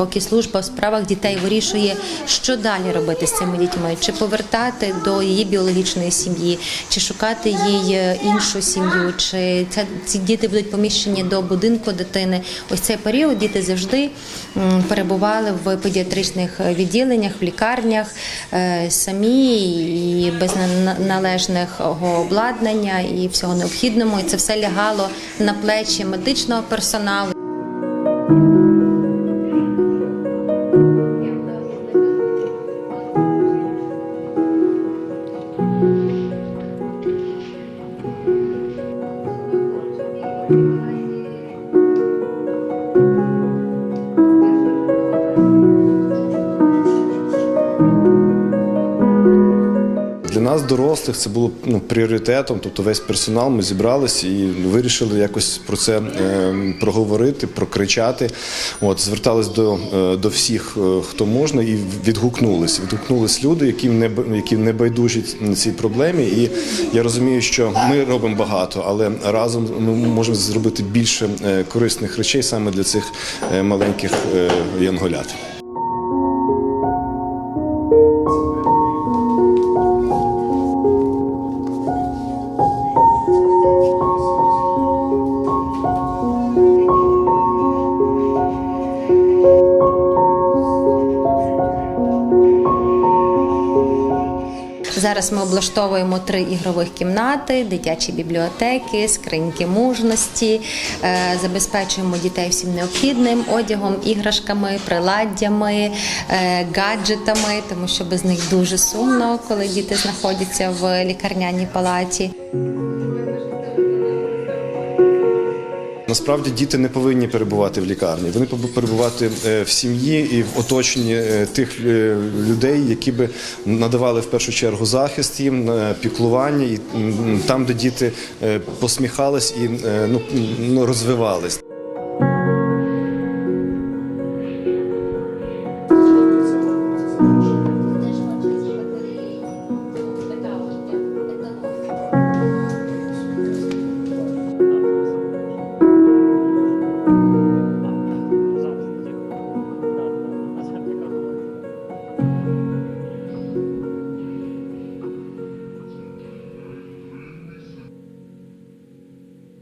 поки служба у справах дітей вирішує, що далі робити з цими дітьми, чи повертати до її біологічної сім'ї, чи шукати їй е, іншу сім'ю, чи ці діти будуть поміщені до будинку дитини. Ось цей період діти завжди перебували в педіатричних відділеннях, в лікарнях е, самі і без на- належного обладнання і всього необхідного. І це все лягало на плечі медичного персоналу. Нас, дорослих, це було ну, пріоритетом, тобто весь персонал. Ми зібрались і вирішили якось про це е, проговорити, прокричати. От звертались до, е, до всіх, е, хто можна, і відгукнулись. Відгукнулись люди, які не які не байдужі цій проблемі. І я розумію, що ми робимо багато, але разом ми можемо зробити більше е, корисних речей саме для цих е, маленьких е, янголят. Зараз ми облаштовуємо три ігрових кімнати, дитячі бібліотеки, скриньки мужності, е, забезпечуємо дітей всім необхідним одягом, іграшками, приладдями, е, гаджетами, тому що без них дуже сумно, коли діти знаходяться в лікарняній палаті. Насправді діти не повинні перебувати в лікарні. Вони повинні перебувати е, в сім'ї і в оточенні е, тих е, людей, які би надавали в першу чергу захист їм, піклування, і там, де діти посміхались і ну, ну, розвивались.